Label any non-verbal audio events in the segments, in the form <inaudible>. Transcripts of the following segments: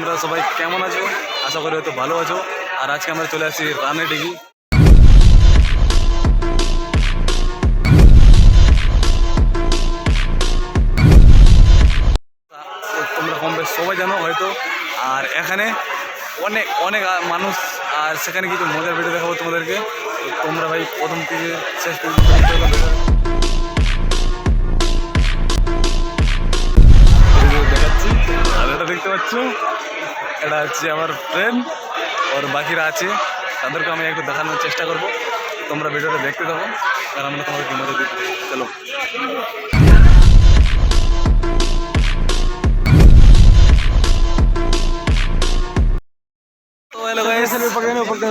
তোমরা সবাই কেমন আছো? আশা করি হয়তো ভালো আছো। আর আজকে আমরা চলে আসি রানে ডিগি। তোমরা কম বেশ সবাই জানো হয়তো। আর এখানে অনেক অনেক মানুষ, আর সেখানে কিছু মজার ভিডিও দেখাবো তোমাদেরকে। তোমরা ভাই প্রথম থেকে শেষ পর্যন্ত দেখতে পাচ্ছ? এটা হচ্ছে আমার ফ্রেন্ড ওর বাকিরা আছে। তাদেরকে আমি একটু দেখানোর চেষ্টা করব। তোমরা ভিডিওটা দেখতে থাকো আর আমরা তোমাদেরকে মজা দিতে চলো।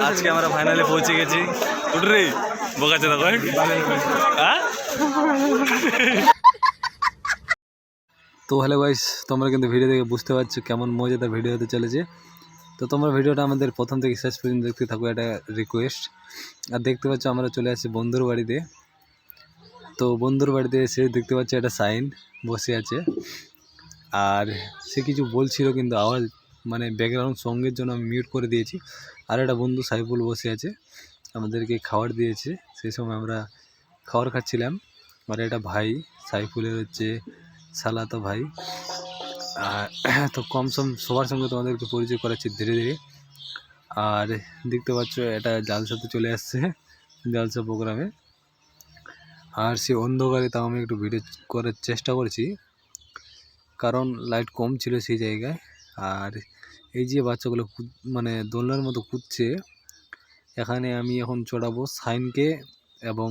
আজকে আমরা ফাইনালি পৌঁছে গেছি। উঠরে বোকাচ্ছে দেখো হ্যাঁ? তো হ্যালো গাইস, তোমরা কিন্তু ভিডিও দেখে বুঝতে পারছ কেমন মজাদার ভিডিও হতে চলেছে। তো তোমরা ভিডিওটা আমাদের প্রথম থেকে শেষ পর্যন্ত দেখতে থাকো, এটা রিকোয়েস্ট আর দেখতে পাচ্ছ আমরা চলে আসছি বন্ধুর বাড়িতে। তো বন্ধুর বাড়িতে এসে দেখতে পাচ্ছ একটা সাইন বসে আছে। আর সে কিছু বলছিল কিন্তু আওয়াজ মানে ব্যাকগ্রাউন্ড সঙ্গের জন্য আমি মিউট করে দিয়েছি। আর একটা বন্ধু সাইফুল বসে আছে, আমাদেরকে খাবার দিয়েছে। সেই সময় আমরা খাবার খাচ্ছিলাম। আর এটা ভাই সাইফুলের হচ্ছে সালাতো ভাই। আর, <clears throat> তো কম সম, সবার সঙ্গে তোমাদেরকে পরিচয় করাচ্ছি ধীরে ধীরে। আর দেখতে পাচ্ছ, এটা জালসাতে চলে আসছে, জালসা প্রোগ্রামে। আর সে অন্ধকারে তাও আমি একটু ভিডিও করার চেষ্টা করেছি। কারণ লাইট কম ছিল সেই জায়গায়। আর এই যে বাচ্চাগুলো মানে দোলনার মতো কুদছে, এখানে আমি এখন চড়াবো সাইনকে এবং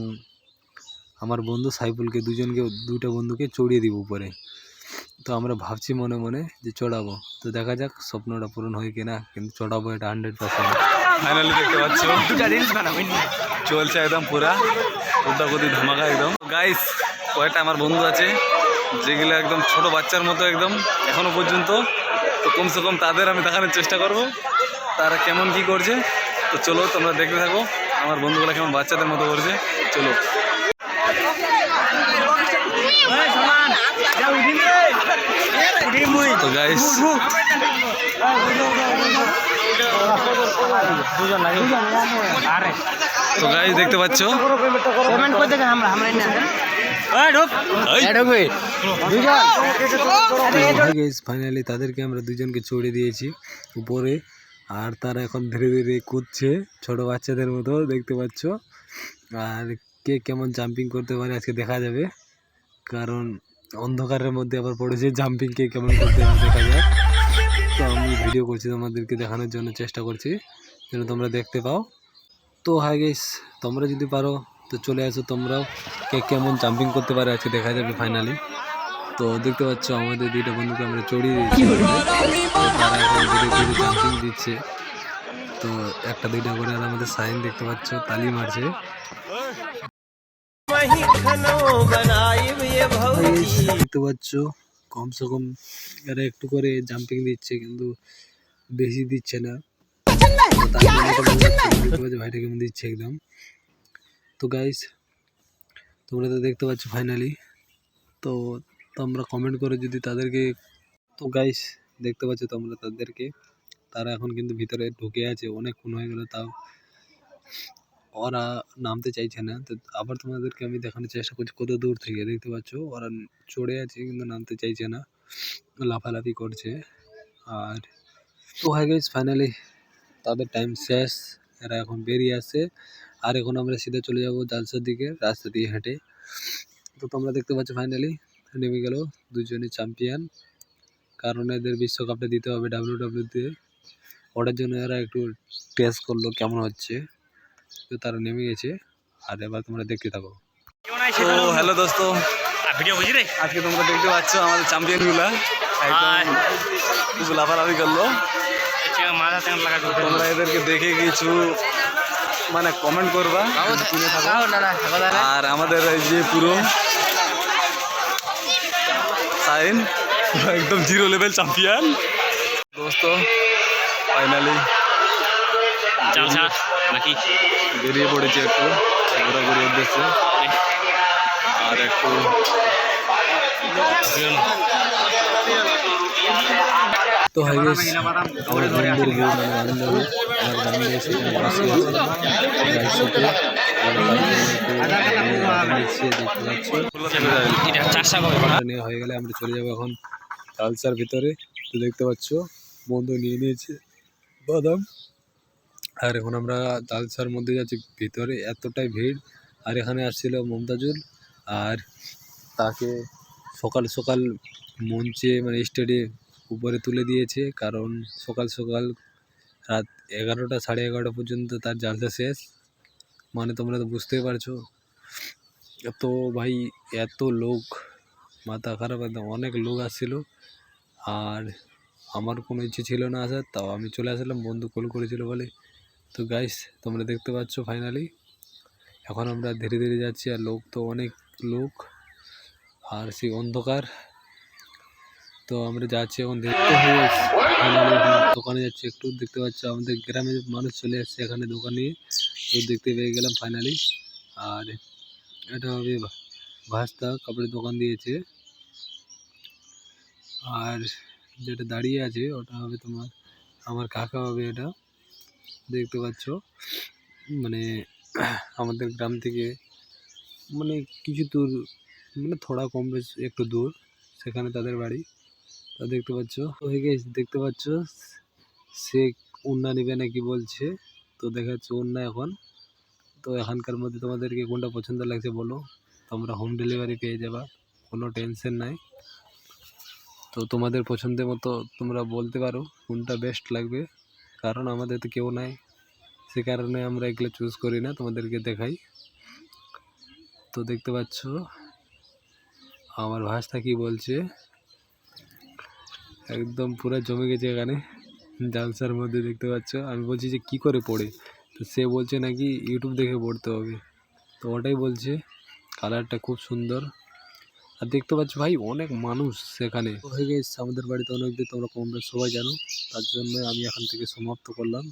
আমার বন্ধু সাইফুলকে, দুজনকে দুটো বন্ধুকে চড়িয়ে দিব উপরে। তো আমরা ভাবছি মনে মনে যে চড়াবো। তো দেখা যাক স্বপ্নটা পূরণ হয় কিনা, কিন্তু চড়াবো এটা হান্ড্রেড পার্সেন্ট ফাইনালি দেখতে পাচ্ছ। চলছে একদম পুরা। উদ্দাগতি ধামাকা একদম। গাইস কয়েকটা আমার বন্ধু আছে, যেগুলো একদম ছোট বাচ্চার মতো একদম এখনও পর্যন্ত। তো কমসে কম তাদের আমি দেখানোর চেষ্টা করব। তারা কেমন কি করছে। তো চলো তোমরা দেখতে থাকো। আমার বন্ধুগুলো কেমন বাচ্চাদের মতো করছে। চলো। তো গাইস তো গাইস দেখতে পাচ্ছ? কমেন্ট করে আমরা আমরা না ফাইনালি তাদেরকে আমরা দুজনকে চড়ে দিয়েছি উপরে। আর তারা এখন ধীরে ধীরে কুদছে ছোট বাচ্চাদের মতো দেখতে পাচ্ছ। আর কে কেমন জাম্পিং করতে পারে আজকে দেখা যাবে। কারণ অন্ধকারের মধ্যে আবার পড়েছে জাম্পিং কে কেমন করতে দেখা যায় তো আমি ভিডিও করছি তোমাদেরকে দেখানোর জন্য চেষ্টা করছি, যেন তোমরা দেখতে পাও। তো হাই গেস তোমরা যদি পারো, তো চলে আসো, তোমরাও কে কেমন জাম্পিং করতে পারে আজকে দেখা যাবে ফাইনালি তো দেখতে পাচ্ছ, আমাদের দুইটা বন্ধুকে আমরা চড়িয়ে ধীরে জাম্পিং দিচ্ছে। তো একটা দুইটা করে আর আমাদের সাইন দেখতে পাচ্ছ, তালি মারছে। <laughs> দেখতে পাচ্ছ কমসে কম এরা একটু করে জাম্পিং দিচ্ছে, কিন্তু বেশি দিচ্ছে না। ভাইটা কেমন দিচ্ছে একদম। তো গাইস তোমরা তো দেখতে পাচ্ছ ফাইনালি তো তোমরা কমেন্ট করে যদি তাদেরকে, তো গাইস দেখতে পাচ্ছ তোমরা তাদেরকে। তারা এখন কিন্তু ভিতরে ঢুকে আছে, অনেকক্ষণ হয়ে গেল তাও। ওরা নামতে চাইছে না। তো আবার তোমাদেরকে আমি দেখানোর চেষ্টা করছি কত দূর থেকে দেখতে পাচ্ছ? ওরা চড়ে আছে কিন্তু নামতে চাইছে না। লাফালাফি করছে। আর তো হয়ে গেছে ফাইনালি তাদের টাইম শেষ। এরা এখন বেরিয়ে আসছে। আর এখন আমরা সিধা চলে যাব জালসার দিকে, রাস্তা দিয়ে হেঁটে। তো তোমরা দেখতে পাচ্ছ ফাইনালি নেমে গেল দুজনে চ্যাম্পিয়ন কারণ এদের বিশ্বকাপটা দিতে হবে ডাব্লিউ ডাব্লিউতে ওটার জন্য এরা একটু টেস্ট করল কেমন হচ্ছে। তো তারা নেমে গেছে আর এবার তোমরা দেখতে থাকো। তো হ্যালো দোস্ত। ভিডিও বুঝি রে? আজকে তোমরা দেখতে পাচ্ছ আমাদের চ্যাম্পিয়নগুলা একদম খুব লাফালাফি করল। লাগা তোমরা এদেরকে দেখে কিছু মানে কমেন্ট করবা। আর আমাদের এই যে পুরো সাইন একদম জিরো লেভেল চ্যাম্পিয়ন দোস্ত ফাইনালি চালসা নাকি? বেরিয়ে পড়েছি একটু ঘোরাঘুরি উদ্দেশ্যে। আর একটু তো হয়ে গেছে আমার বন্ধুর বউ মানে আমার সেখানে বসে আছে হয়ে গেলে আমরা চলে যাব এখন কালচার ভিতরে। তো দেখতে পাচ্ছ বন্ধু নিয়ে নিয়েছে। বাদাম। আর এখন আমরা তালসার মধ্যে যাচ্ছি, ভিতরে এতটাই ভিড়। আর এখানে আসছিল মমতাজুল আর তাকে সকাল সকাল মঞ্চে মানে স্টেডে উপরে তুলে দিয়েছে। কারণ সকাল সকাল রাত এগারোটা, সাড়ে এগারোটা পর্যন্ত তার জালসা শেষ। মানে তোমরা তো বুঝতেই পারছ। এত ভাই, এত লোক, মাথা খারাপ একদম, অনেক লোক আসছিল। আর আমার কোনো ইচ্ছে ছিল না আসার, তাও আমি চলে আসলাম, বন্ধু কল করেছিল বলে। তো গাইস তোমরা দেখতে পাচ্ছ ফাইনালি এখন আমরা ধীরে ধীরে যাচ্ছি আর লোক তো অনেক লোক আর সেই অন্ধকার। তো আমরা যাচ্ছি এখন দেখতে দোকানে যাচ্ছি একটু। দেখতে পাচ্ছ আমাদের গ্রামের মানুষ চলে আসছে এখানে দোকানে। তো দেখতে পেয়ে গেলাম ফাইনালি আর এটা হবে ভাস্তা, কাপড়ের দোকান দিয়েছে। আর যেটা দাঁড়িয়ে আছে ওটা হবে তোমার, আমার কাকা হবে এটা। দেখতে পাচ্ছ। মানে আমাদের গ্রাম থেকে মানে কিছু দূর মানে থোড়া কম বেশ একটু দূর, সেখানে তাদের বাড়ি। তা দেখতে পাচ্ছ। হয়ে গেছে, দেখতে পাচ্ছ। সে উন্না নেবে না কি বলছে। তো দেখা যাচ্ছে উন্না এখন। তো এখানকার মধ্যে তোমাদেরকে কোনটা পছন্দ লাগছে বলো। তোমরা হোম ডেলিভারি পেয়ে যাবা, কোনো টেনশন নাই। তো তোমাদের পছন্দের মতো তোমরা বলতে পারো কোনটা বেস্ট লাগবে। কারণ আমাদের তো কেউ নাই। সে কারণে আমরা এগুলো চুজ করি না, তোমাদেরকে দেখাই। তো দেখতে পাচ্ছ, আমার ভাষটা কি বলছে? একদম পুরো জমে গেছে এখানে, জালসার মধ্যে দেখতে পাচ্ছ। আমি বলছি যে, কি করে পড়ে? তো সে বলছে নাকি ইউটিউব দেখে পড়তে হবে। তো ওটাই বলছে কালারটা খুব সুন্দর। আর দেখতে পাচ্ছি ভাই, অনেক মানুষ সেখানে। হয়ে গেছে আমাদের বাড়িতে অনেক দিন তোমরা কম সবাই জানো। তার জন্য আমি এখান থেকে সমাপ্ত করলাম।